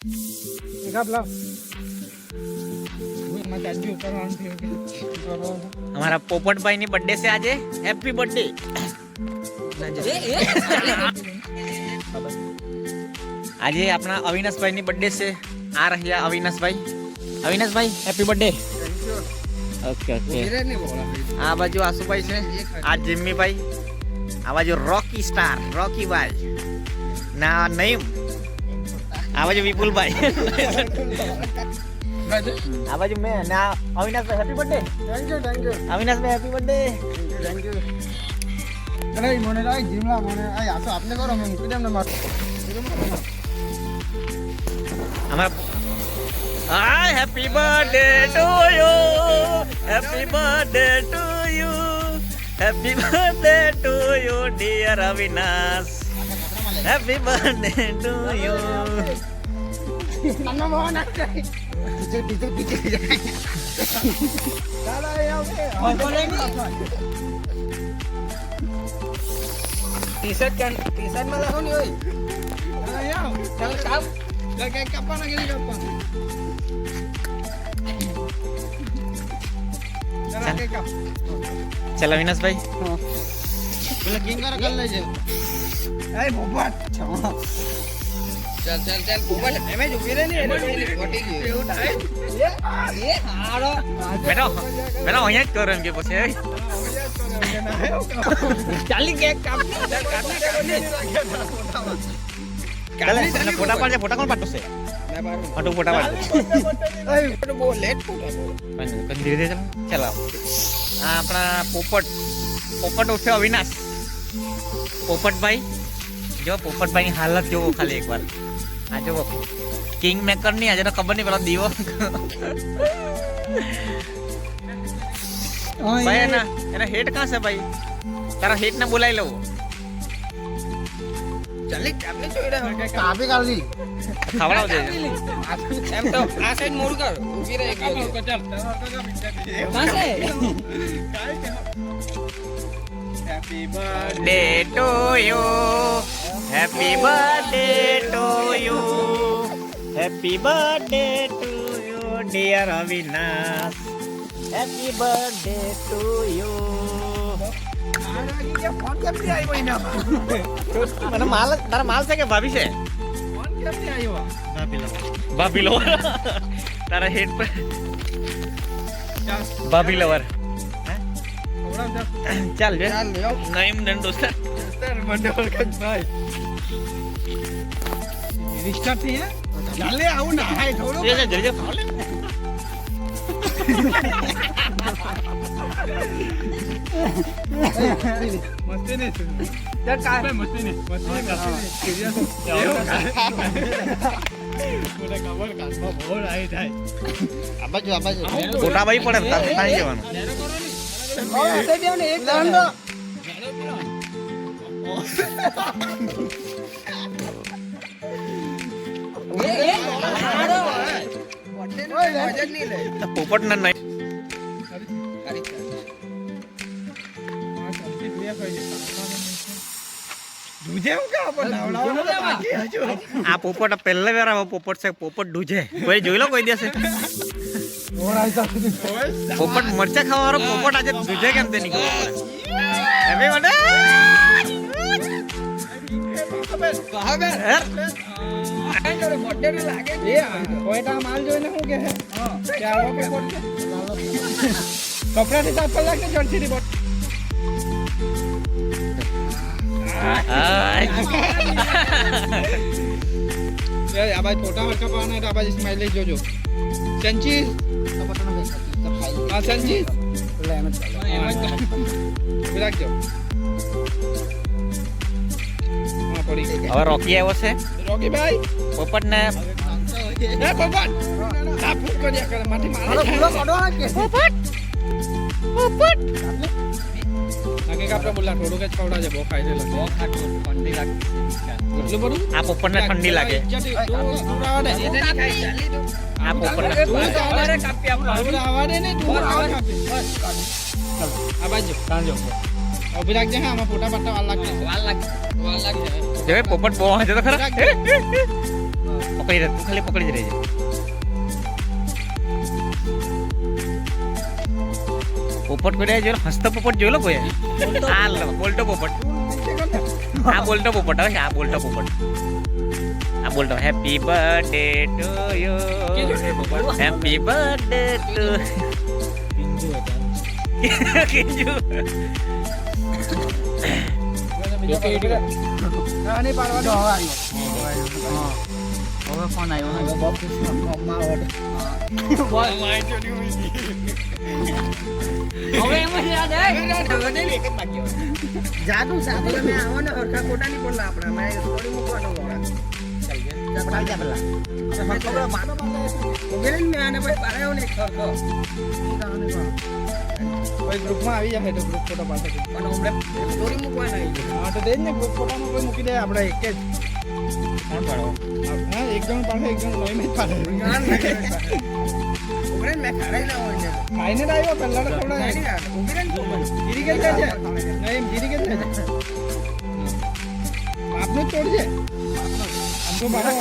લાવ. અમારા પોપટભાઈ ની બર્થડે છે આજે. હેપી બર્થડે આજે આપણા અવિનાશભાઈ ની બર્થડે છે. આ રહ્યા Avinashbhai. Avinashbhai happy birthday okay okay નહીં. આ બાજુ આશુભાઈ છે. આ જીમ્મીભાઈ. આ બાજુ રોકી સ્ટાર રોકી ભાઈ. ના નઈમ આ બાજુ વિપુલભાઈ. આ બાજુ મેં ના Avinashbhai happy birthday Thank you, thank you. Avinashbhai happy birthday Thank you અરે મને આ જીમલા મને. આ આ તો આપને કરો મેં મૂકી દેમ ને મારું. અમારા hi happy birthday to you happy birthday to you happy birthday to you dear Avinash happy birthday to you આ જાય. ટીચર ટીચર ટીચર જાય. ચાલો એ આવશે. ટી-શર્ટ કાઢ ટી-શર્ટમાં લાવો ને ઓય ચાલો આવ. ચાલો કાપ ચાલ કઈ કાપવાના કે નહીં કાપવાના ચાલો અવિનાશભાઈ પેલા કિંગર કર લેજે એ બોબટ ચાલ ચાલ ચાલ ગોપાલ એમે જ ઊભી રહે ને ફોટી ગઈ. એવું થાય? એ હારો. બેટો બેટો અહીંયા જ કરો એમ કે પછી ચાલી કેક કાપ ચાલે તને ફોટા પાડજે ફોટા કોણ પાડતો છે? ફોટો ફોટા પાડજો બહુ લેટ નહીં, ધીરે ધીરે ચાલ ચાલો. આ આપણા પોપટ પોપટ ઉઠ્યો અવિનાશ. પોપટભાઈ જો પોપટભાઈની હાલત જોવો ખાલી એકવાર આ જોવો કિંગ મેકરની આજે તો ખબર નહીં પેલો દીવો ભાઈ એના એના હેટ કાં છે ભાઈ તારા હેટ ને બોલાવી લઉં ચાલી ચાલી જોઈ રહ્યા ખવડાવ દે એમ તો આ સાઈડ મોડ કર ઊભી રહે એક happy day to you happy birthday to you happy birthday to you dear Avinash happy birthday to you phone કેમથી આવ્યો એનામાં મને માલ તારા માલ છે કે ભાભી છે? ભાભી લવર તારા હેડ પર. ભાભી લવર ચાલ બે લ્યો નઈમ સર મને ભાઈ. રિસ્ટાર્ટ થઈ ચાલે આવું ના હાય થોડું જે જે મસ્તી મસ્તી મસ્તી મને ખબર ભાઈ પડે જવાનું. દંડો પોપટ ને નહીં આ પોપટ પહેલા વેરા પોપટ છે, પોપટ ડૂજે કોઈ જોઈ લો, કોઈ દિવસે પોપટ મરચા ખાવા વાળો પોપટ આજે દૂધે કેમ તે નીકળ્યો કપડા સાફ ને બોટ આ ભાઈ ફોટા વરકા પાવાના તો આ બાજુ સ્માઈલ જોજો. સંચી હા એમ જ રાખજો હવે રોકી આવ્યો છે. રોકી ભાઈ. પોપટ ને માથી પોપટ! બોલા થોડું કે છે બહુ ખાઈ બહુ ખાટું ઠંડી લાગે. એટલું બધું? આ પોપટ ને ઠંડી લાગે. આ પોપટ ને આ બાજુ કાંજો ઊભી રાખજે હા આમાં ફોટા પાટા વાર લાગશે. વાર લાગશે. વાર લાગશે. જે પોપટ બહુ તો ખરા? પકડી રહે તું ખાલી પકડી જ રહેજે. પોપટ કર્યા જોયેલો? હસતો પોપટ જોયેલો કોઈ? આ બોલટો પોપટ. આ બોલટો પોપટ હવે આ બોલટો પોપટ. આ બોલટો happy birthday to you happy birthday to Kinju હા, નહીં પાડવાનું. હવે ફોન આવ્યો જાદુ જાદુ તમે આવો ને હરખા ખોટા નહીં બોલલા આપણે. અમે થોડી મૂકવાનો ને મેં ને ગ્રુપમાં આવી જાય તો ગ્રુપ ફોટો પાછળ પણ હમણાં સ્ટોરી મૂકવાના આવી જાય. હા તો તે જ ને ગ્રુપ ફોટામાં કોઈ મૂકી દે આપણે એક જ. કોણ પાડો હા એક જણ પાડે એક જણ લોહીને પાડે ઉભરે મેં ખાડાઈ ના હોય ને ખાઈને આવ્યો પહેલા તો થોડા ઉભરે ને જીરી કે છે નહીં જીરી કે છે આપનું જ તોડજે આમ તો બાપા